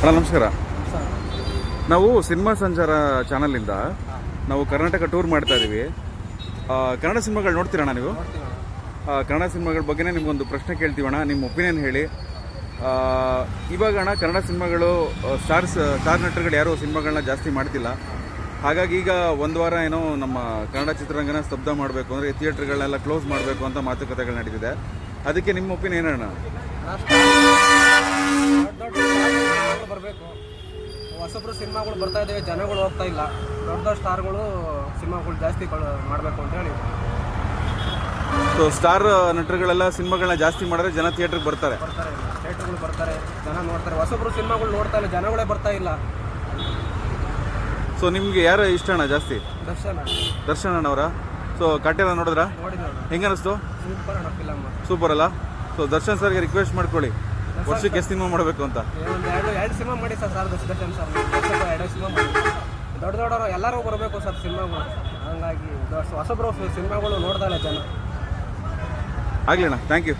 ಅಣ್ಣ, ನಮಸ್ಕಾರ. ನಾವು ಸಿನಿಮಾ ಸಂಚಾರ ಚಾನಲಿಂದ ನಾವು ಕರ್ನಾಟಕ ಟೂರ್ ಮಾಡ್ತಾ ಇದ್ದೀವಿ ಕನ್ನಡ ಸಿನಿಮಾಗಳು ನೋಡ್ತೀರಣ್ಣ ನೀವು? ಕನ್ನಡ ಸಿನಿಮಾಗಳ ಬಗ್ಗೆನೇ ನಿಮಗೊಂದು ಪ್ರಶ್ನೆ ಕೇಳ್ತೀವಣ್ಣ, ನಿಮ್ಮ ಒಪಿನಿಯನ್ ಹೇಳಿ. ಇವಾಗ ಅಣ್ಣ, ಕನ್ನಡ ಸಿನಿಮಾಗಳು ಸ್ಟಾರ್ಸ್, ಸ್ಟಾರ್ ನಟರುಗಳು ಯಾರೂ ಸಿನಿಮಾಗಳನ್ನ ಜಾಸ್ತಿ ಮಾಡ್ತಿಲ್ಲ. ಹಾಗಾಗಿ ಈಗ ಒಂದು ವಾರ ಏನೋ ನಮ್ಮ ಕನ್ನಡ ಚಿತ್ರರಂಗನ ಸ್ತಬ್ಧ ಮಾಡಬೇಕು ಅಂದರೆ ಥಿಯೇಟ್ರ್ಗಳನ್ನೆಲ್ಲ ಕ್ಲೋಸ್ ಮಾಡಬೇಕು ಅಂತ ಮಾತುಕತೆಗಳು ನಡೀತಿದೆ. ಅದಕ್ಕೆ ನಿಮ್ಮ ಒಪಿನಿಯನ್ ಏನಣ್ಣ? ಬರಬೇಕು. ಹೊಸಬ್ರು ಸಿನಿಮಾಗಳು ಬರ್ತಾ ಇದ್ದಾವೆ ಜನಗಳು ಹೋಗ್ತಾ ಇಲ್ಲ. ದೊಡ್ಡ ದೊಡ್ಡ ಸ್ಟಾರ್ಗಳು ಸಿನಿಮಾಗಳು ಜಾಸ್ತಿ ಮಾಡಬೇಕು ಅಂತ ಹೇಳಿ. ಸೊ ಸ್ಟಾರ್ ನಟರುಗಳೆಲ್ಲ ಸಿನಿಮಾಗಳನ್ನ ಜಾಸ್ತಿ ಮಾಡಿದ್ರೆ ಜನ ಥಿಯೇಟ್ರಿಗೆ ಬರ್ತಾರೆ. ಬರ್ತಾರೆ ಥಿಯೇಟರ್ಗಳು ಬರ್ತಾರೆ ಜನ ನೋಡ್ತಾರೆ. ಹೊಸಬ್ರು ಸಿನಿಮಾಗಳು ನೋಡ್ತಾ ಇಲ್ಲ ಜನಗಳೇ ಬರ್ತಾ ಇಲ್ಲ. ಸೊ ನಿಮಗೆ ಯಾರು ಇಷ್ಟ ಅಣ್ಣ ಜಾಸ್ತಿ? ದರ್ಶನ ದರ್ಶನ್ ಅಣ್ಣವರ? ಸೊ ಕಟ್ಟೆಲ್ಲ ನೋಡಿದ್ರಾ? ನೋಡಿದ್ರು ಹೆಂಗನಿಸ್ತು? ಸೂಪರ್ ಅಣ್ಣ ಫಿಲಮ್ ಸೂಪರ್ ಅಲ್ಲ? ಸೊ ದರ್ಶನ್ ಸರ್ಗೆ ರಿಕ್ವೆಸ್ಟ್ ಮಾಡ್ಕೊಳ್ಳಿ. ವರ್ಷಕ್ಕೆ ಎಷ್ಟು ಸಿನಿಮಾ ಮಾಡಬೇಕು ಅಂತ? ಒಂದು ಎರಡು ಎರಡು ಸಿನಿಮಾ ಮಾಡಿ ಸರ್ ಸರ್ ದರ್ಶನ್ ಸರ್ ವರ್ಷಕ್ಕೆ ಎರಡು ಸಿನಿಮಾ ಮಾಡಿ ದೊಡ್ಡ ದೊಡ್ಡವರು ಎಲ್ಲರೂ ಬರಬೇಕು ಸರ್ ಸಿನಿಮಾಗಳು ಹಂಗಾಗಿ ಹೊಸಬ್ರು ಸಿನಿಮಾಗಳು ನೋಡ್ತಾ ಇಲ್ಲ ಜನ. ಆಗಲಿ ಅಣ್ಣ ಥ್ಯಾಂಕ್ ಯು